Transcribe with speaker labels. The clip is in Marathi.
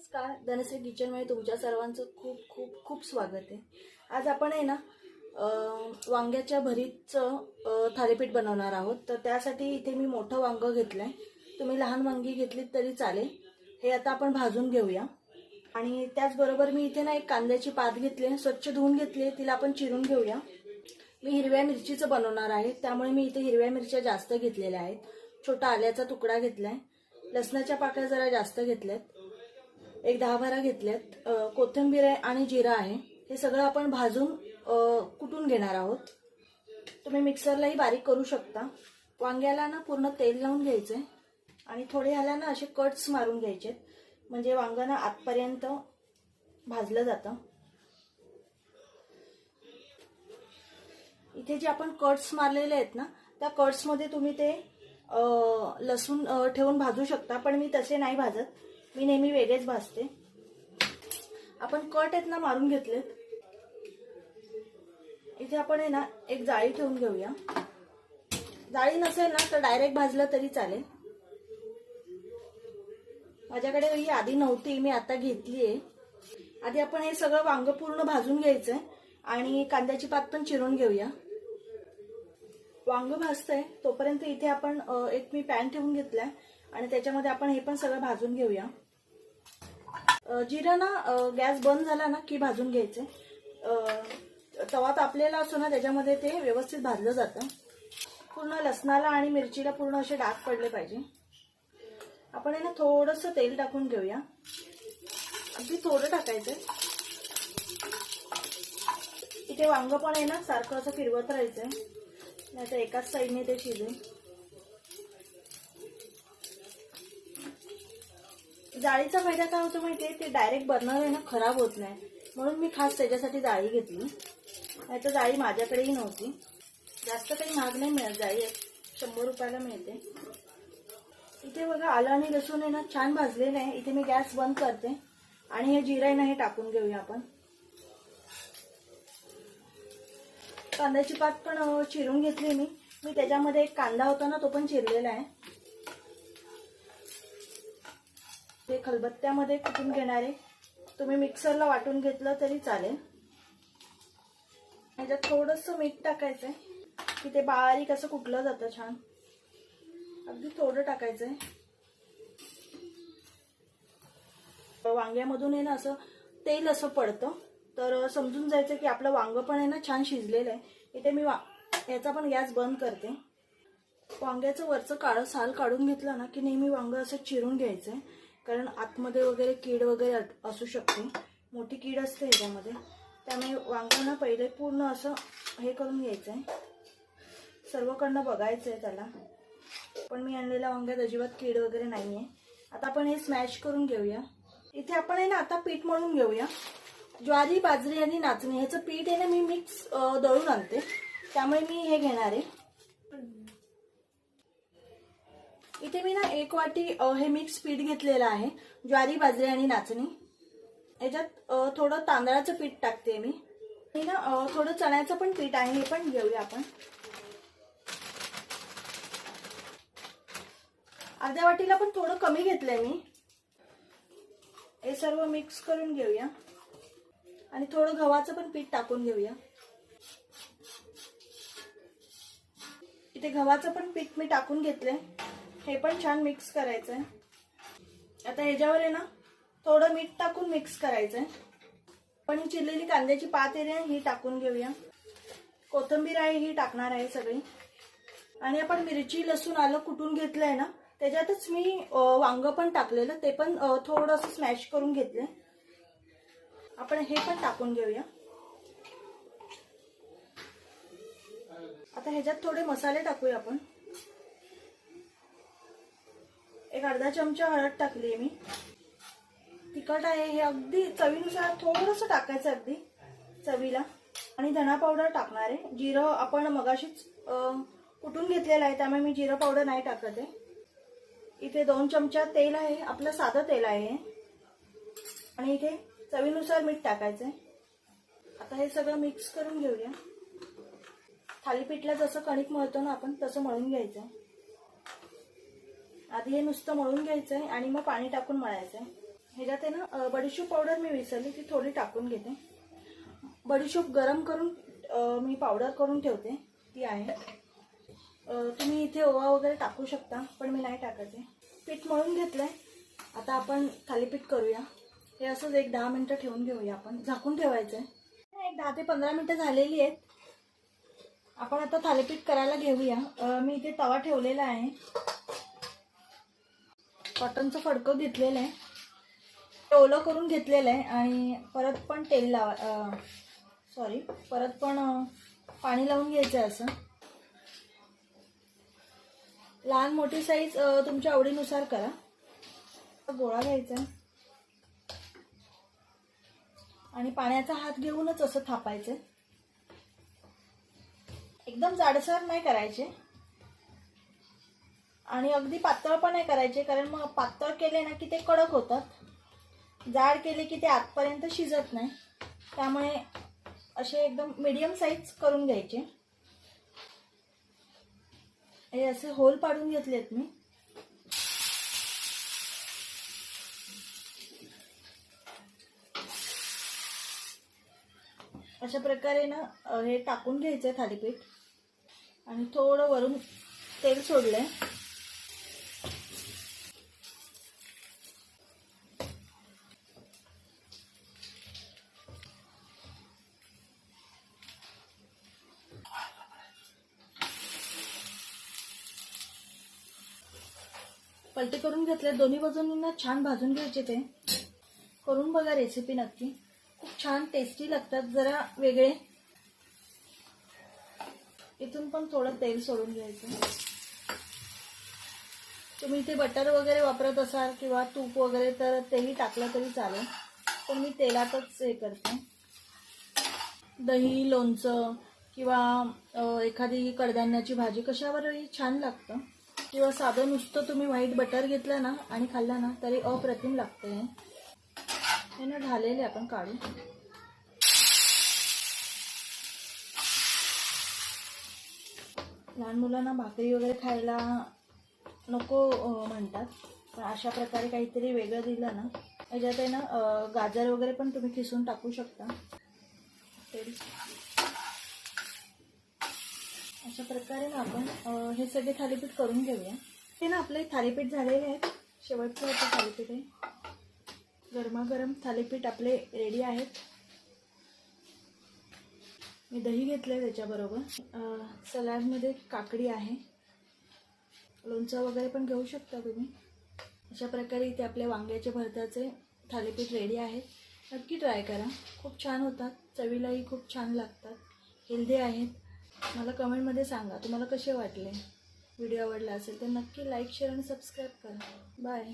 Speaker 1: नमस्कार. धनश्री किचनमध्ये तुमच्या सर्वांचं खूप खूप खूप स्वागत आहे. आज आपण आहे ना वांग्याच्या भरीतचं थालीपीठ बनवणार आहोत. तर त्यासाठी इथे मी मोठं वांगं घेतलं आहे तुम्ही लहान वांगी घेतलीत तरी चालेल. हे आता आपण भाजून घेऊया. आणि त्याचबरोबर मी इथे ना एक कांद्याची पात घेतली आहे, स्वच्छ धुवून घेतली आहे, तिला आपण चिरून घेऊया. मी हिरव्या मिरचीचं बनवणार आहे. त्यामुळे मी इथे हिरव्या मिरच्या जास्त घेतलेल्या आहेत. छोटा आल्याचा तुकडा घेतला आहे लसणाच्या पाकळ्या जरा जास्त घेतल्यात. एक दहा बारा घेतल्यात. कोथिंबीर आहे आणि जिरा आहे. हे सगळं आपण भाजून कुटून घेणार आहोत. तुम्ही मिक्सरलाही बारीक करू शकता. वांग्याला ना पूर्ण तेल लावून घ्यायचंय. आणि थोडे ह्याला ना असे कट्स मारून घ्यायचे म्हणजे वांगं ना आतपर्यंत भाजलं जातं. इथे जे आपण कट्स मारलेले आहेत ना त्या कट्समध्ये तुम्ही ते लसूण ठेवून भाजू शकता. पण मी तसे नाही भाजत. मी नेहमी वेगळेच भाजते आपण कट आहेत ना मारून घेतलेत. इथे आपण आहे ना एक जाळी ठेवून घेऊया. जाळी नसेल ना तर डायरेक्ट भाजलं तरी चालेल. माझ्याकडे ही आधी नव्हती मी आता घेतली आहे आधी आपण हे सगळं वांग पूर्ण भाजून घ्यायचंय आणि कांद्याची पात पण चिरून घेऊया. वांग भाजतंय तोपर्यंत इथे आपण एक मी पॅन ठेवून घेतलाय. आणि त्याच्यामध्ये आपण हे पण सगळं भाजून घेऊया. जिरं ना गॅस बंद झाला ना की भाजून घ्यायचे. तवा तापलेला असतो ना त्याच्यामध्ये ते व्यवस्थित भाजलं जातं. पूर्ण लसणाला आणि मिरचीला पूर्ण असे डाग पडले पाहिजे. आपण आहे ना थोडंसं तेल टाकून घेऊया. अगदी थोडं टाकायचं इथे वांग पण आहे ना सारखं असं फिरवत राहायचंय. नाही तर एकाच साईडने ते शिजेल. जाळीचा फायदा काय होतो माहितीये ते डायरेक्ट बर्नर आहे ना खराब होत नाही. म्हणून मी खास त्याच्यासाठी जाळी घेतली. नाही तर जाळी माझ्याकडेही नव्हती. जास्त काही महाग नाही मिळत जाळी शंभर रुपयाला मिळते. इथे बघा आलं आणि लसूण आहे ना छान भाजलेलं आहे. इथे मी गॅस बंद करते. आणि हे जिरा आहे ना हे टाकून घेऊया आपण. कांद्याची पात पण चिरून घेतली मी. मी त्याच्यामध्ये एक कांदा होता ना तो पण चिरलेला आहे. ते खलबत्त्यामध्ये कुटून घेणार? आहे तुम्ही मिक्सरला वाटून घेतलं तरी चालेल. ह्याच्यात थोडंसं मीठ टाकायचं आहे की ते बारीक असं कुटलं जातं छान. अगदी थोडं टाकायचं आहे वांग्यामधून आहे ना असं तेल असं पडतं. तर समजून जायचं की आपलं वांग पण आहे ना छान शिजलेलं आहे. इथे मी वा याचा पण गॅस बंद करते. वांग्याचं वरचं काळं साल काढून घेतलं ना की नेहमी वांग असं चिरून घ्यायचं आहे कारण आतमध्ये वगैरे कीड वगैरे असू शकते. मोठी कीड असते ह्याच्यामध्ये. त्यामुळे वांगणं ना पहिले पूर्ण असं हे करून घ्यायचं आहे सर्वकडनं बघायचं आहे त्याला. पण मी आणलेल्या वांग्यात अजिबात कीड वगैरे नाहीये. आता आपण हे स्मॅश करून घेऊया. इथे आपण आहे ना आता पीठ मळून घेऊया. ज्वारी बाजरी आणि नाचणी ह्याचं पीठ आहे ना मी मिक्स दळून आणते. त्यामुळे मी हे घेणार आहे. इथे मी ना एक वाटी हे मिक्स पीठ घेतलेलं आहे ज्वारी बाजरी आणि नाचणी. याच्यात थोडं तांदळाचं पीठ टाकते मी. हे ना थोडं चण्याचं पण पीठ आहे हे पण घेऊया आपण. अर्ध्या वाटीला पण थोडं कमी घेतलंय मी. हे सर्व मिक्स करून घेऊया. आणि थोडं गव्हाचं पण पीठ टाकून घेऊया. इथे गव्हाचं पण पीठ मी टाकून घेतलंय. हे पण छान मिक्स करायचंय. आता ह्याच्यावर आहे ना थोडं मीठ टाकून मिक्स करायचंय. पण चिरलेली कांद्याची पात आहे ही टाकून घेऊया. कोथिंबीर आहे ही टाकणार आहे सगळी. आणि आपण मिरची लसूण आलं कुटून घेतलंय ना त्याच्यातच मी वांगं वांग पण टाकलेलं ते पण थोडंसं स्मॅश करून घेतलंय. आपण हे पण टाकून घेऊया. आता ह्याच्यात थोडे मसाले टाकूया आपण. एक अर्धा चमचा हळद टाकली मी. तिखट आहे हे अगदी चवीनुसार थोडंसं टाकायचं अगदी चवीला. आणि धना पावडर टाकणार आहे. जिरं आपण मगाशीच कुटून घेतलेलं आहे त्यामुळे मी जिरं पावडर नाही टाकत आहे. इथे दोन चमचा तेल आहे. आपलं साधं तेल आहे आणि इथे चवीनुसार मीठ टाकायचं आहे. आता हे सगळं मिक्स करून घेऊया. थालीपीठला जसं कणिक मळतो ना आपण तसं मळून घ्यायचं आहे. आधी हे नुसतं मळून घ्यायचं आहे आणि मग पाणी टाकून मळायचं आहे ह्याच्यात आहे ना बडीशूप बडीशोप पावडर मी विसरली ती थोडी टाकून घेते. बडीशोप गरम करून मी पावडर करून ठेवते. ती आहे. तुम्ही इथे ओवा वगैरे टाकू शकता पण मी नाही टाकत आहे. पीठ मळून घेतलं आहे आता आपण थालीपीठ करूया. हे असंच एक दहा मिनटं ठेवून घेऊया आपण. झाकून ठेवायचं आहे एक दहा ते पंधरा मिनटं झालेली आहेत. आपण आता थालीपीठ करायला घेऊया. मी इथे तवा ठेवलेला आहे. कॉटनचं फडकं घेतलेलं आहे. ओलं करून घेतलेलं आहे आणि परत पण तेल लावा सॉरी परत पण पाणी लावून घ्यायचं आहे असं. लहान मोठी साईज तुमच्या आवडीनुसार करा. गोळा घ्यायचा आहे. आणि पाण्याचा हात घेऊनच असं थापायचं एकदम जाडसर नाही करायचे. आणि अगदी पातळ पण नाही करायचे कारण मग पातळ केले ना की ते कडक होतात. जाड केले की ते आतपर्यंत शिजत नाही. त्यामुळे असे एकदम मीडियम साईज करून घ्यायचे. हे असे होल पाडून घेतलेत मी. अशा प्रकारे ना हे टाकून घ्यायचं थालीपीठ. आणि थोडं वरून तेल सोडलंय. पलटी करून घेतले. दोन्ही बाजूंनी छान भाजून घ्यायचे ते. करून बघा रेसिपी नक्की. खूप छान टेस्टी लागतात. जरा वेगळे. इथून पण थोडं तेल सोडून घ्यायचं. तुम्ही इथे बटर वगैरे वापरत असाल किंवा तूप वगैरे तर तेही टाकलं तरी चालेल. पण मी तेलातच हे करते. दही लोणचं किंवा एखादी कडधान्याची भाजी कशावरही छान लागतं. किंवा साधं नुसतं तुम्ही व्हाईट बटर घेतलं ना आणि खाल्लं ना तरी अप्रतिम लागते हे ना ढालेले आपण काढू लहान मुलांना भाकरी वगैरे खायला नको म्हणतात. पण अशा प्रकारे काहीतरी वेगळं दिलं ना याच्यात आहे ना गाजर वगैरे पण तुम्ही खिसून टाकू शकता. तरी अशा प्रकारे ना आपण हे सगळे थालीपीठ करून घेऊया. ते ना आपले थालीपीठ झालेले आहेत शेवटचं होतं थालीपीठ आहे. गरमागरम थालीपीठ आपले रेडी आहेत. मी दही घेतलं आहे त्याच्याबरोबर सलाडमध्ये काकडी आहे. लोणचं वगैरे पण घेऊ शकता तुम्ही. अशा प्रकारे इथे आपल्या वांग्याचे भरताचे थालीपीठ रेडी आहेत नक्की ट्राय करा. खूप छान होतात. चवीलाही खूप छान लागतात. हेल्दी आहेत. मला कमेंटमध्ये सांगा तुम्हाला कसे वाटले? व्हिडिओ आवडला असेल तर नक्की लाईक शेअर आणि सबस्क्राईब करा. बाय.